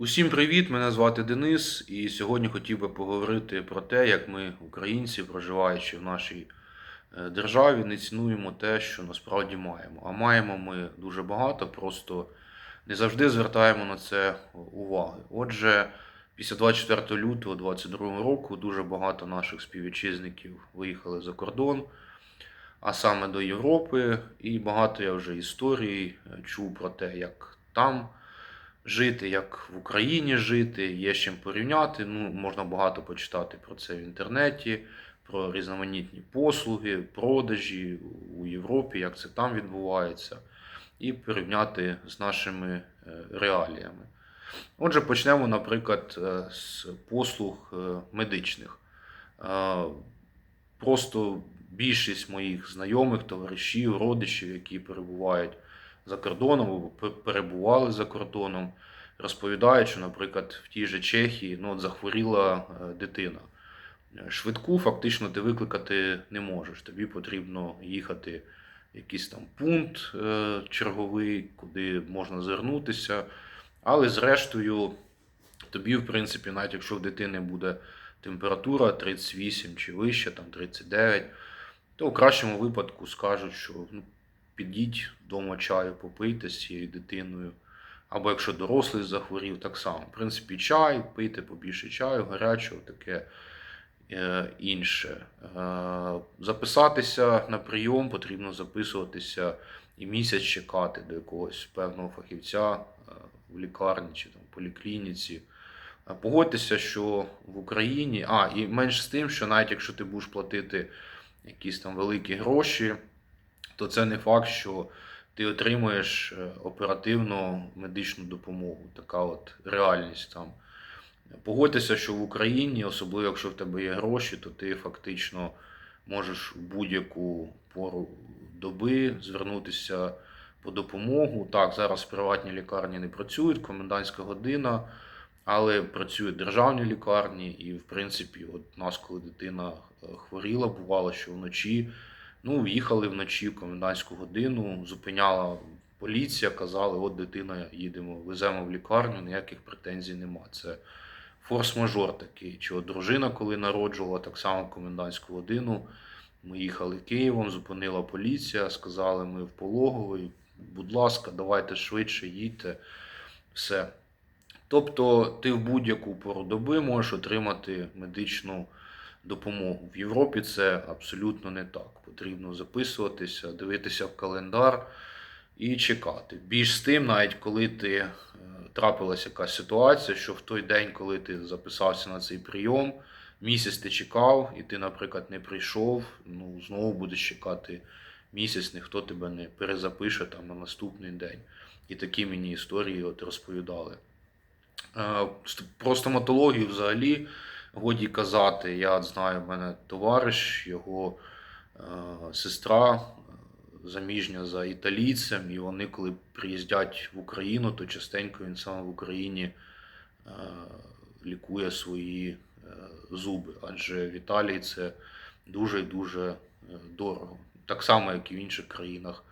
Усім привіт! Мене звати Денис, і сьогодні хотів би поговорити про те, як ми, українці, проживаючи в нашій е, державі, не цінуємо те, що насправді маємо. А маємо ми дуже багато, просто не завжди звертаємо на це уваги. Отже, після 24 лютого 2022 року дуже багато наших співвітчизників виїхали за кордон, а саме до Європи, і багато я вже історій е, чув про те, як там жити, як в Україні жити, є з чим порівняти. Ну, можна багато почитати про це в інтернеті, про різноманітні послуги, продажі у Європі, як це там відбувається, і порівняти з нашими е, реаліями. Отже, почнемо, наприклад, е, з послуг е, медичних. Просто більшість моїх знайомих, товаришів, родичів, які перебувають за кордоном або перебували за кордоном, розповідають, що, наприклад, в тій же Чехії ну, от захворіла е, дитина. Е, Швидку фактично ти викликати не можеш. Тобі потрібно їхати в якийсь там пункт е, черговий, куди можна звернутися. Але зрештою, тобі, в принципі, навіть якщо в дитини буде температура 38 чи вище, там 39, то в кращому випадку скажуть, що ну, підіть вдома чаю, попийте з цією дитиною. Або якщо дорослий захворів, так само. В принципі, чай, пийте побільше чаю, гарячого, таке е, інше. Е, записатися на прийом потрібно записуватися і місяць чекати до якогось певного фахівця е, в лікарні чи там поліклініці. Е, Погодьтеся, що в Україні, а і менш з тим, що навіть якщо ти будеш платити якісь там великі гроші, то це не факт, що ти отримуєш е, оперативну медичну допомогу. Така от реальність там. Погодьтеся, що в Україні, особливо якщо в тебе є гроші, то ти фактично можеш в будь-яку пору доби звернутися по допомогу. Так, зараз приватні лікарні не працюють, комендантська година, але працюють державні лікарні, і в принципі, от нас, коли дитина е, хворіла, бувало, що вночі. Ну, в'їхали вночі в комендантську годину, зупиняла поліція, казали, от дитина, їдемо, веземо в лікарню, ніяких претензій нема. Це форс-мажор такий. Чи от дружина, коли народжувала, так само комендантську годину. Ми їхали Києвом, зупинила поліція, сказали, ми в пологовий, будь ласка, давайте швидше їдьте. Все. Тобто ти в будь-яку пору доби можеш отримати медичну допомогу. В Європі це абсолютно не так. Потрібно записуватися, дивитися в календар і чекати. Більш з тим, навіть коли ти е, трапилася якась ситуація, що в той день, коли ти записався на цей прийом, місяць ти чекав, і ти, наприклад, не прийшов, ну знову будеш чекати місяць, ніхто тебе не перезапише там на наступний день. І такі мені історії от розповідали. Е, Про стоматологію взагалі годі казати. Я знаю, в мене товариш, його е, сестра е, заміжня за італійцем, і вони, коли приїздять в Україну, то частенько він саме в Україні е, лікує свої е, зуби. Адже в Італії це дуже дуже е, дорого. Так само, як і в інших країнах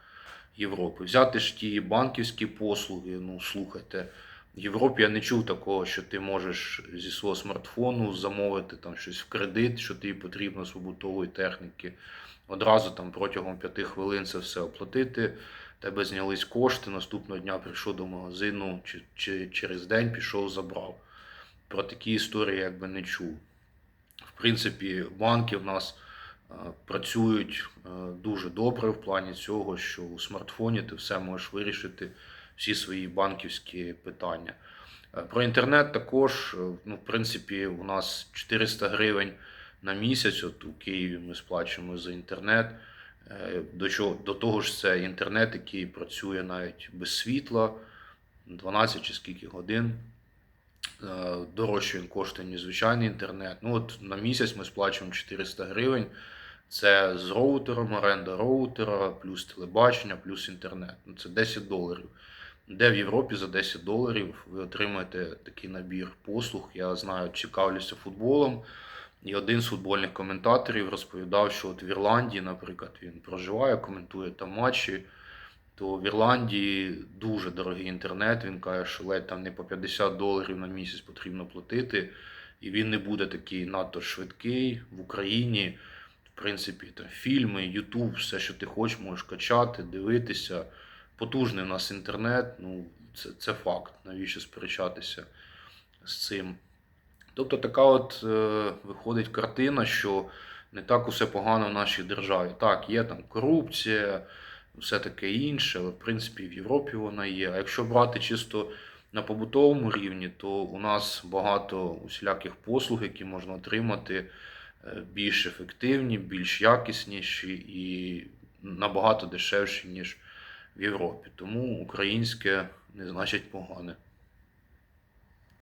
Європи. Взяти ж ті банківські послуги, ну слухайте. В Європі я не чув такого, що ти можеш зі свого смартфону замовити там щось в кредит, що тобі потрібно з побутової техніки. Одразу там протягом п'яти хвилин це все оплатити. Тебе знялись кошти, наступного дня прийшов до магазину, чи, чи через день пішов, забрав. Про такі історії якби не чув. В принципі, банки в нас е, працюють е, дуже добре в плані цього, що у смартфоні ти все можеш вирішити всі свої банківські питання. Е, Про інтернет також, е, ну, в принципі, у нас 400 гривень на місяць. От у Києві ми сплачуємо за інтернет. Е, До, чого, до того ж, це інтернет, який працює навіть без світла, 12 чи скільки годин. Дорожче він коштує, ніж звичайний інтернет. Ну, от на місяць ми сплачуємо 400 гривень. Це з роутером, оренда роутера, плюс телебачення, плюс інтернет. Ну, це 10 доларів. Де в Європі за 10 доларів ви отримаєте такий набір послуг. Я знаю, цікавлюся футболом. І один з футбольних коментаторів розповідав, що от в Ірландії, наприклад, він проживає, коментує там матчі. то в Ірландії дуже дорогий інтернет. Він каже, що ледь там не по 50 доларів на місяць потрібно платити, і він не буде такий надто швидкий в Україні. В принципі, там фільми, Ютуб, все, що ти хочеш, можеш качати, дивитися. Потужний у нас інтернет, ну це, це факт. Навіщо сперечатися з цим? Тобто така от е, виходить картина, що не так усе погано в нашій державі. Так, є там корупція, все таке інше, але в принципі в Європі вона є. А якщо брати чисто на побутовому рівні, то у нас багато усіляких послуг, які можна отримати е, більш ефективні, більш якісніші і набагато дешевші, ніж в Європі. Тому українське не значить погане.